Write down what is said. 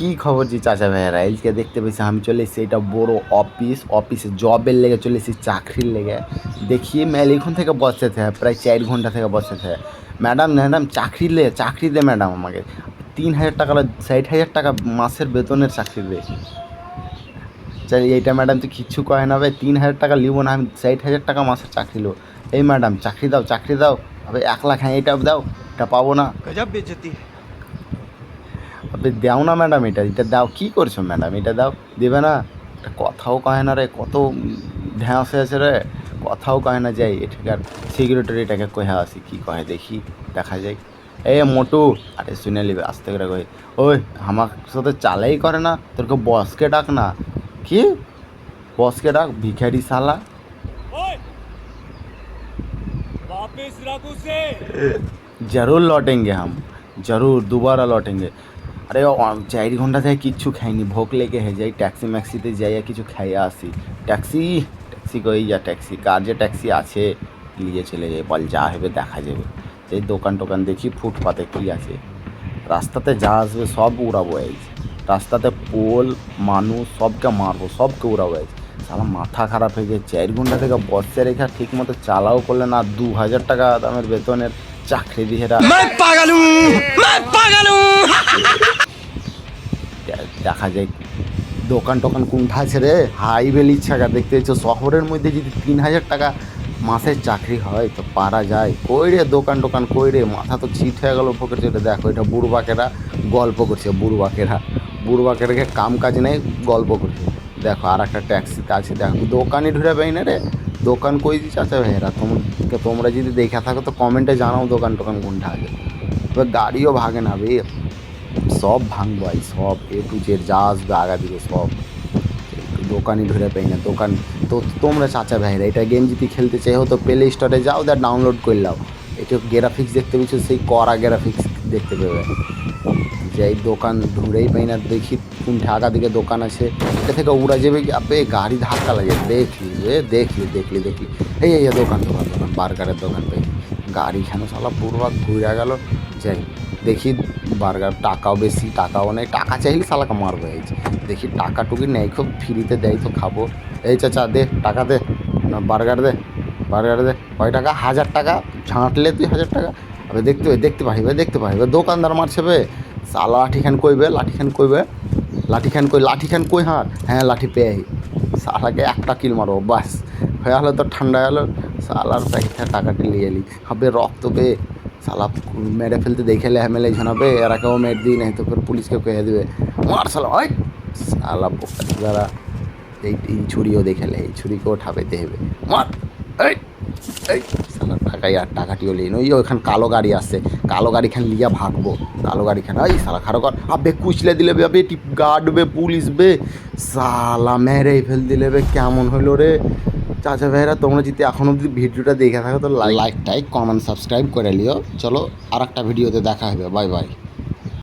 কি খবর যে চাচা ভাইয়েরা? আজকে দেখতে পেয়েছি আমি চলে এসেছি এটা বড় অফিস অফিসে জবের লেগে চলে এসেছি চাকরির লেগে। দেখি মেলিখন থেকে বসতে থাকে, প্রায় চার ঘণ্টা থেকে বসতে থাকে। ম্যাডাম ম্যাডাম, চাকরি লে চাকরি দে ম্যাডাম আমাকে। তিন হাজার টাকা ষাট হাজার টাকা মাসের বেতনের চাকরি দে। চাই, এইটা ম্যাডাম তো কিচ্ছু কয় না ভাই, তিন হাজার টাকা লিব না, আমি ষাট হাজার টাকা মাসের চাকরি নেব এই ম্যাডাম, চাকরি দাও চাকরি দাও। তবে এক লাখ হ্যাঁ এটা দাও, এটা পাবো না। গজব বেজতি। আপনি দাও না ম্যাডাম এটা এটা দাও কী করছো ম্যাডাম এটা দাও দেবে না এটা কথাও কয় না রে কত ধ্যাঁসে আছে রে কথাও কয় না যাই এটাকার সিকিউরিটি এটাকে কহে আসি কী কহে দেখি দেখা যায় এ মোটু আরে শুনে নিবে আস্তে করে কই ওই আমার সাথে চালাই করে না তোরকে বসকে ডাক না কি বসকে ডাক ভিখারি শালা वापस रख उसे जरूर लौटेंगे हम जरूर दोबारा लौटेंगे আরে চার ঘণ্টা থেকে কিচ্ছু খাইনি, ভোক লেগে হে যাই ট্যাক্সি ম্যাক্সিতে যাইয়া কিছু খাইয়ে আসি। ট্যাক্সি ট্যাক্সি কই যা ট্যাক্সি, কার যে ট্যাক্সি আছে, নিয়ে চলে যাই, বল যা হবে দেখা যাবে। সেই দোকান টোকান দেখি ফুটপাতে কী আছে। রাস্তাতে যা আসবে সব উড়াবো এই রাস্তাতে পোল, মানুষ, সবকে মারবো, সবকে উড়াবো এই সালা মাথা খারাপ হয়ে গেছে চার ঘণ্টা থেকে বসে রেখা ঠিক মতো চালাও করলে না দু হাজার টাকা দামের বেতনের চাকরি দিয়ে দেখা যায় দোকান টোকান কোনটা আছে রে? হাই বেলি ছাগা দেখতে পাচ্ছ শহরের মধ্যে যদি তিন হাজার টাকা মাসের চাকরি হয় তো পারা যায়। কই রে দোকান টোকান কই রে? মাথা তো চিট হয়ে গেল ফোকের এটা দেখো এটা বুড়বাকেরা গল্প করছে বুড়বাকেরা। বুড়বাকেরাকে কাম কাজ নেই গল্প করছে। দেখো আর একটা ট্যাক্সিতে আছে দেখো দোকানে ঢুরে পাই না রে? দোকান কই দিচ্ছে আচ্ছা ভাইরা তোমাকে তোমরা যদি দেখে থাকো তো কমেন্টে জানাও দোকান টোকান কোনটা আছে এবার গাড়িও ভাগে না বে। সব ভাঙবো আই সব এ টু জেড যা আসবে আগা দিকে সব। দোকানই ধরে পাই না, দোকান তো তোমরা চাচা ভাইরা এটা গেম যদি খেলতে চাইও তো প্লে স্টোরে যাও দা ডাউনলোড করে নাও এটা গ্রাফিক্স দেখতে পেয়েছ সেই করা গ্রাফিক্স দেখতে পেবে। যে এই দোকান ধরেই পাই না, দেখি কোন ঢাকা দিকে দোকান আছে। এটা থেকে উড়া যাবে আপে গাড়ি ধাক্কা লাগে। দেখলি এ দেখলি দেখলি দেখলি। এই এই দোকান দোকান দোকান, বার্গারের দোকান পাই। গাড়ি খানো সালা পূর্বাক ঘুরে গেল? যাই, দেখি বার্গার, টাকাও বেশি, টাকাও নেই। টাকা চাইলে সালাকে মারবো এই যে। দেখি টাকা টুকি নেই খুব ফ্রিতে দেয় তো খাব। এই চাচা, দে, টাকা দে। না, বার্গার দে বার্গার দে। কয় টাকা? হাজার টাকা। ছাঁটলে তুই হাজার টাকা। আবে, দেখতে দেখতে পাইবে দেখতে পাইবে দোকানদার মারছে বে। সালা লাঠিখান কইবে লাঠিখান কইবে। লাঠিখান কই লাঠিখান কই হার? হ্যাঁ লাঠি পেয়ে সালাকে একটা কিল মারো, বাস। হয়ে গেলো তো ঠান্ডা গেলো। সালার প্যাকেটটা টাকাটি নিয়ে এলি। হবে রক্ত পেয়ে সালা মেরে ফেলতে দেখে লেহামেলে ঝানাবে এরা কেউ মেরে দিই নাই তো ফের পুলিশকে কয়ে দেবে। মার সালা ওই! সালা বোকা দ্বারা এই এই ছুরিও দেখেলে এই ছুরিকেও ঠাপাইতে হবে মার! এই! এই! টাকাই আর টাকাটিও লিন ওই ওখান কালো গাড়ি আসছে কালো গাড়িখান লিয়া ভাগবো। কালো গাড়ি ওই সালা খারো কর। আবে, কুচলে দিলে বে টিপ গার্ড বে, পুলিশ বে। সালা মেরে ফেল দিলে বে, কেমন হলো রে? চাচা ভাইরা তোমরা যদি এখন অবধি ভিডিওটা দেখে থাকো তো লাইক টাইক কমেন্ট সাবস্ক্রাইব করে লিও। চলো আর একটা ভিডিওতে দেখা হবে। Bye bye.